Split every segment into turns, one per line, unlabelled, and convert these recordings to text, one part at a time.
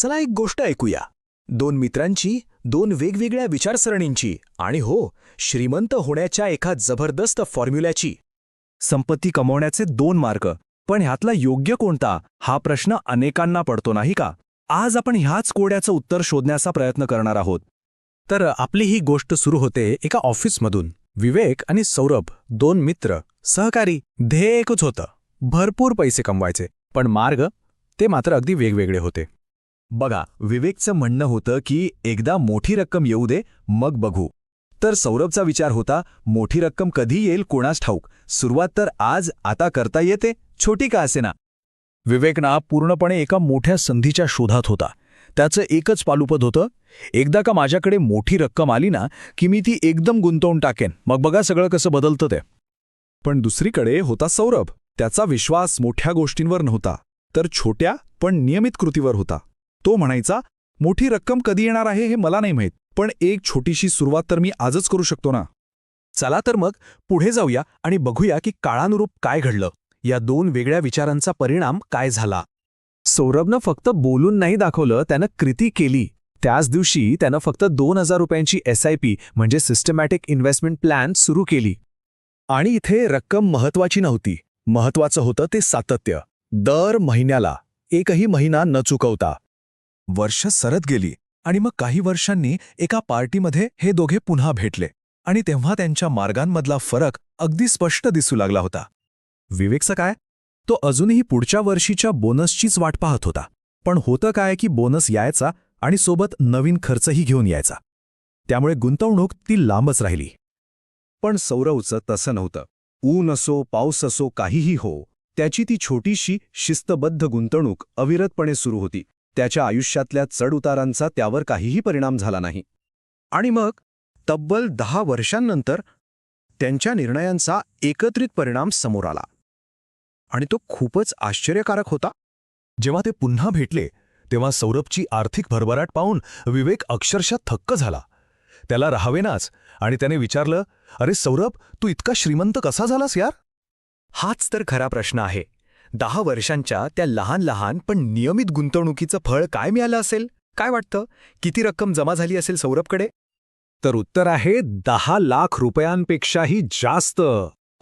चला एक गोष्ट ऐकूया. दोन मित्रांची दोन वेगवेगळ्या विचारसरणींची आणि हो श्रीमंत होण्याच्या एका जबरदस्त फॉर्म्युल्याची.
संपत्ती कमवण्याचे दोन मार्ग पण ह्यातला योग्य कोणता हा प्रश्न अनेकांना पडतो नाही का? आज आपण ह्याच कोड्याचं उत्तर शोधण्याचा प्रयत्न करणार आहोत.
तर आपली ही गोष्ट सुरू होते एका ऑफिसमधून. विवेक आणि सौरभ दोन मित्र सहकारी ध्येय एकच होतं. भरपूर पैसे कमवायचे पण मार्ग ते मात्र अगदी वेगवेगळे होते.
बघा विवेकचं म्हणणं होतं की एकदा मोठी रक्कम येऊ दे मग बघू. तर सौरभचा विचार होता मोठी रक्कम कधी येईल कोणास ठाऊक? सुरुवात तर आज आता करता येते छोटी का असेना विवेकना पूर्णपणे एका मोठ्या संधीच्या शोधात होता. त्याचं एकच पालुपद होतं एकदा का माझ्याकडे मोठी रक्कम आली ना की मी ती एकदम गुंतवून टाकेन. मग बघा सगळं कसं बदलतं ते. पण दुसरीकडे होता सौरभ. त्याचा विश्वास मोठ्या गोष्टींवर नव्हता. तर छोट्या पण नियमित कृतीवर होता. तो म्हणायचा मोठी रक्कम कधी येणार आहे हे मला नाही माहीत पण एक छोटीशी सुरुवात तर मी आजच करू शकतो ना.
चला तर मग पुढे जाऊया आणि बघूया की काळानुरूप काय घडलं. या दोन वेगळ्या विचारांचा परिणाम काय झाला. सौरभनं फक्त बोलून नाही दाखवलं त्यानं कृती केली. त्याच दिवशी त्यानं फक्त दोन हजार रुपयांची एस आय पी म्हणजे सिस्टमॅटिक इन्व्हेस्टमेंट प्लॅन सुरू केली.
आणि इथे रक्कम महत्वाची नव्हती. महत्वाचं होतं ते सातत्य. दर महिन्याला एकही महिना न चुकवता. वर्ष सरत गेली आणि मग काही वर्षांनी एका पार्टीमध्ये हे दोघे पुन्हा भेटले आणि तेव्हा त्यांच्या मार्गांमधला फरक अगदी स्पष्ट दिसू लागला होता. विवेकचं काय? तो अजूनही पुढच्या वर्षीच्या बोनसचीच वाट पाहत होता. पण होतं काय की बोनस यायचा आणि सोबत नवीन खर्चही घेऊन यायचा. त्यामुळे गुंतवणूक ती लांबच राहिली. पण सौरवचं तसं नव्हतं. ऊन असो पाऊस असो काहीही हो त्याची ती छोटीशी शिस्तबद्ध गुंतवणूक अविरतपणे सुरू होती. त्याच्या आयुष्यातल्या चढउतारांचा त्यावर काहीही परिणाम झाला नाही. आणि मग तब्बल दहा वर्षांनंतर त्यांच्या निर्णयांचा एकत्रित परिणाम समोर आला. आणि तो खूपच आश्चर्यकारक होता. जेव्हा ते पुन्हा भेटले तेव्हा सौरभची आर्थिक भरभराट पाहून विवेक अक्षरशः थक्क झाला. त्याला राहावेनाच आणि त्याने विचारलं अरे सौरभ तू इतका श्रीमंत कसा झालास यार?
हाच तर खरा प्रश्न आहे. दहा वर्षांच्या त्या लहान लहान पण नियमित गुंतवणुकीचं फळ काय मिळालं असेल? काय वाटतं? किती रक्कम जमा झाली असेल सौरभकडे?
तर उत्तर आहे दहा लाख रुपयांपेक्षाही जास्त.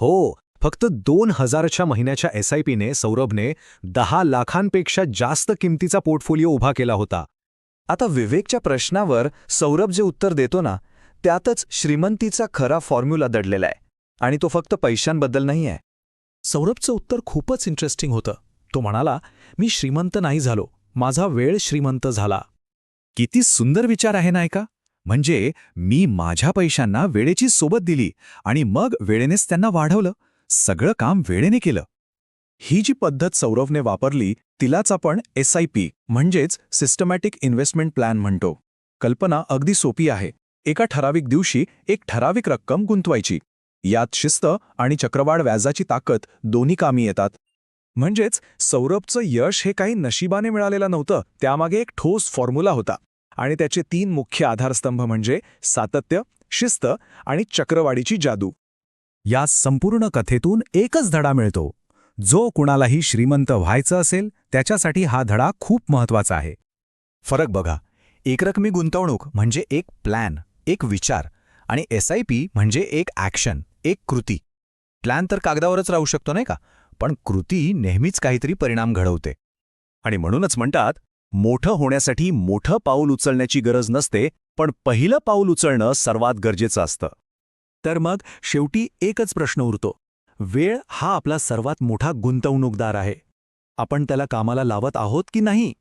हो फक्त दोन हजारच्या महिन्याच्या एस आय सौरभने दहा लाखांपेक्षा जास्त किमतीचा पोर्टफोलिओ उभा केला होता.
आता विवेकच्या प्रश्नावर सौरभ जे उत्तर देतो ना त्यातच श्रीमंतीचा खरा फॉर्म्युला दडलेला आहे. आणि तो फक्त पैशांबद्दल नाही आहे
सौरभचं उत्तर खूपच इंटरेस्टिंग होतं. तो म्हणाला मी श्रीमंत नाही झालो. माझा वेळ श्रीमंत झाला.
किती सुंदर विचार आहे नायका म्हणजे मी माझ्या पैशांना वेळेची सोबत दिली आणि मग वेळेनेच त्यांना वाढवलं. सगळं काम वेळेने केलं. ही जी पद्धत सौरभने वापरली तिलाच आपण एस आय पी म्हणजेच सिस्टमॅटिक इन्व्हेस्टमेंट प्लॅन म्हणतो. कल्पना अगदी सोपी आहे. एका ठराविक दिवशी एक ठराविक रक्कम गुंतवायची. यात शिस्त आणि चक्रवाढ व्याजाची ताकद दोन्ही कामी येतात. म्हणजेच सौरभचं यश हे काही नशिबाने मिळालेलं नव्हतं त्यामागे एक ठोस फॉर्म्युला होता. आणि त्याचे तीन मुख्य आधारस्तंभ म्हणजे सातत्य शिस्त आणि चक्रवाढीची जादू. या संपूर्ण कथेतून एकच धडा मिळतो. जो कुणालाही श्रीमंत व्हायचं असेल त्याच्यासाठी हा धडा खूप महत्त्वाचा आहे. फरक बघा. एकरकमी गुंतवणूक म्हणजे एक प्लॅन एक विचार आणि एस आय पी म्हणजे एक ॲक्शन. एक कृती. प्लॅन तर कागदावरच राहू शकतो नाही का? पण कृती नेहमीच काहीतरी परिणाम घडवते. आणि म्हणूनच म्हणतात मोठं होण्यासाठी मोठं पाऊल उचलण्याची गरज नसते पण पहिलं पाऊल उचलणं सर्वात गरजेचं असतं.
तर मग शेवटी एकच प्रश्न उरतो. वेळ हा आपला सर्वात मोठा गुंतवणूकदार आहे. आपण त्याला कामाला लावत आहोत की नाही?